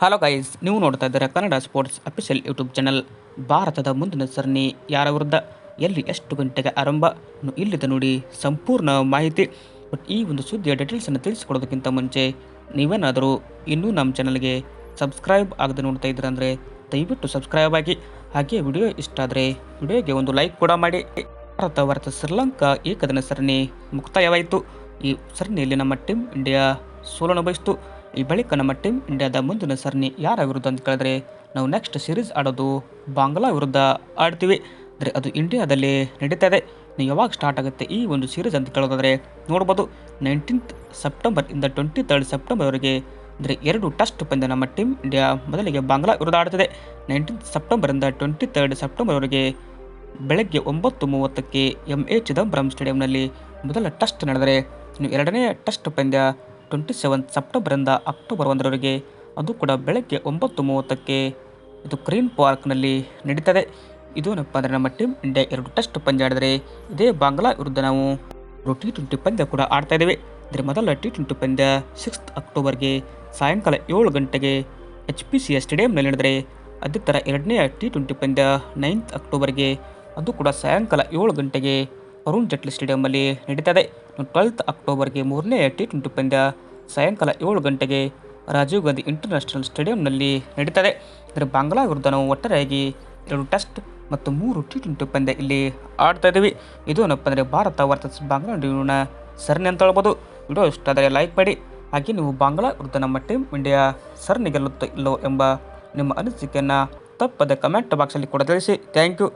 Hello guys ನೀವು ನೋಡ್ತಾ ಇದ್ದೀರಾ Kannada sports official YouTube channel ಭಾರತದ ಮುಂದಿನ ಸರಣಿ ಯಾರ ವಿರುದ್ಧ? ಎಲ್ಲಿ ಎಷ್ಟು ಗಂಟೆಗೆ ಆರಂಭ? ಇಲ್ಲಿದೆ ನೋಡಿ ಸಂಪೂರ್ಣ ಮಾಹಿತಿ. ಬಟ್ ಈ ಒಂದು ಸುದ್ದಿಯ ಡೀಟೇಲ್ಸನ್ನು ತಿಳಿಸಿಕೊಡೋದಕ್ಕಿಂತ ಮುಂಚೆ ನೀವೇನಾದರೂ ಇನ್ನೂ ನಮ್ಮ ಚಾನಲ್ಗೆ ಸಬ್ಸ್ಕ್ರೈಬ್ ಆಗದೆ ನೋಡ್ತಾ ಇದ್ದೀರಂದರೆ ದಯವಿಟ್ಟು ಸಬ್ಸ್ಕ್ರೈಬ್ ಆಗಿ. ಹಾಗೆ ವಿಡಿಯೋ ಇಷ್ಟ ಆದರೆ ವಿಡಿಯೋಗೆ ಒಂದು ಲೈಕ್ ಕೂಡ ಮಾಡಿ. ಭಾರತ ಭಾರತ ಶ್ರೀಲಂಕಾ ಏಕದಿನ ಸರಣಿ ಮುಕ್ತಾಯವಾಯಿತು. ಈ ಸರಣಿಯಲ್ಲಿ ನಮ್ಮ ಟೀಮ್ ಇಂಡಿಯಾ ಸೋಲನ್ನು ಬಯಸಿತು ಈ ಬಳಿಕ ನಮ್ಮ ಟೀಮ್ ಇಂಡಿಯಾದ ಮುಂದಿನ ಸರಣಿ ಯಾರ ವಿರುದ್ಧ ಅಂತ ಕೇಳಿದ್ರೆ, ನಾವು ನೆಕ್ಸ್ಟ್ ಸೀರೀಸ್ ಆಡೋದು ಬಾಂಗ್ಲಾ ವಿರುದ್ಧ ಆಡ್ತೀವಿ. ಅಂದರೆ ಅದು ಇಂಡಿಯಾದಲ್ಲಿ ನಡೀತಾ ಇದೆ. ನೀವು ಯಾವಾಗ ಸ್ಟಾರ್ಟ್ ಆಗುತ್ತೆ ಈ ಒಂದು ಸೀರೀಸ್ ಅಂತ ಕೇಳೋದಾದರೆ, ನೋಡ್ಬೋದು. ನೈನ್ಟೀನ್ತ್ ಸೆಪ್ಟೆಂಬರ್ ಇಂದ ಟ್ವೆಂಟಿ ತರ್ಡ್ ಸೆಪ್ಟೆಂಬರ್ವರೆಗೆ ಅಂದರೆ ಎರಡು ಟೆಸ್ಟ್ ಪಂದ್ಯ ನಮ್ಮ ಟೀಮ್ ಇಂಡಿಯಾ ಮೊದಲಿಗೆ ಬಾಂಗ್ಲಾ ವಿರುದ್ಧ ಆಡ್ತದೆ. ನೈನ್ಟೀನ್ತ್ ಸೆಪ್ಟೆಂಬರಿಂದ ಟ್ವೆಂಟಿ ತರ್ಡ್ ಸೆಪ್ಟೆಂಬರ್ವರೆಗೆ ಬೆಳಗ್ಗೆ ಒಂಬತ್ತು ಮೂವತ್ತಕ್ಕೆ ಎಂ ಎ ಚಿದಂಬರಂ ಸ್ಟೇಡಿಯಂನಲ್ಲಿ ಮೊದಲ ಟೆಸ್ಟ್ ನಡೆದರೆ, ಇನ್ನು ಎರಡನೇ ಟೆಸ್ಟ್ ಪಂದ್ಯ ಟ್ವೆಂಟಿ ಸೆವೆನ್ ಸೆಪ್ಟೆಂಬರಿಂದ ಅಕ್ಟೋಬರ್ ಒಂದರವರೆಗೆ. ಅದು ಕೂಡ ಬೆಳಗ್ಗೆ ಒಂಬತ್ತು ಮೂವತ್ತಕ್ಕೆ. ಇದು ಗ್ರೀನ್ ಪಾರ್ಕ್ನಲ್ಲಿ ನಡೀತದೆ. ಇದು ಏನಪ್ಪ ಅಂದರೆ ನಮ್ಮ ಟೀಮ್ ಇಂಡಿಯಾ ಎರಡು ಟೆಸ್ಟ್ ಪಂದ್ಯ ಆಡಿದರೆ ಇದೇ ಬಾಂಗ್ಲಾ ವಿರುದ್ಧ ನಾವು ಟಿ ಟ್ವೆಂಟಿ ಪಂದ್ಯ ಕೂಡ ಆಡ್ತಾ ಇದ್ದೇವೆ. ಅಂದರೆ ಮೊದಲ ಟಿ ಟ್ವೆಂಟಿ ಪಂದ್ಯ ಸಿಕ್ಸ್ತ್ ಅಕ್ಟೋಬರ್ಗೆ ಸಾಯಂಕಾಲ ಏಳು ಗಂಟೆಗೆ ಎಚ್ ಪಿ ಸಿ ಸ್ಟೇಡಿಯಂನಲ್ಲಿ ನಡೆದರೆ. ಅದೇ ಥರ ಎರಡನೇ ಟಿ ಟ್ವೆಂಟಿ ಪಂದ್ಯ ನೈನ್ತ್ ಅಕ್ಟೋಬರ್ಗೆ. ಅದು ಕೂಡ ಸಾಯಂಕಾಲ ಏಳು ಗಂಟೆಗೆ ಅರುಣ್ ಜೇಟ್ಲಿ ಸ್ಟೇಡಿಯಂನಲ್ಲಿ ನಡೀತದೆ. ಟ್ವೆಲ್ತ್ ಅಕ್ಟೋಬರ್ಗೆ ಮೂರನೇ ಟಿ ಟ್ವೆಂಟಿ ಪಂದ್ಯ ಸಾಯಂಕಾಲ ಏಳು ಗಂಟೆಗೆ ರಾಜೀವ್ ಗಾಂಧಿ ಇಂಟರ್ನ್ಯಾಷನಲ್ ಸ್ಟೇಡಿಯಂನಲ್ಲಿ ನಡೀತದೆ. ಅಂದರೆ ಬಾಂಗ್ಲಾ ವಿರುದ್ಧ ನಾವು ಒಟ್ಟಾರೆಯಾಗಿ ಎರಡು ಟೆಸ್ಟ್ ಮತ್ತು ಮೂರು ಟಿ ಟ್ವೆಂಟಿ ಪಂದ್ಯ ಇಲ್ಲಿ ಆಡ್ತಾ ಇದ್ದೀವಿ. ಇದು ಏನಪ್ಪ ಅಂದರೆ ಭಾರತ ವರ್ಸಸ್ ಬಾಂಗ್ಲಾ ನಡುವಿನ ಸರಣಿ ಅಂತ ಹೇಳ್ಬೋದು. ವಿಡಿಯೋ ಇಷ್ಟ ಆದರೆ ಲೈಕ್ ಮಾಡಿ. ಹಾಗೆ ನೀವು ಬಾಂಗ್ಲಾ ವಿರುದ್ಧ ನಮ್ಮ ಟೀಮ್ ಇಂಡಿಯಾ ಸರಣಿ ಗೆಲ್ಲುತ್ತೋ ಇಲ್ಲೋ ಎಂಬ ನಿಮ್ಮ ಅನಿಸಿಕೆಯನ್ನು ತಪ್ಪದ ಕಮೆಂಟ್ ಬಾಕ್ಸಲ್ಲಿ ಕೂಡ ತಿಳಿಸಿ. Thank you.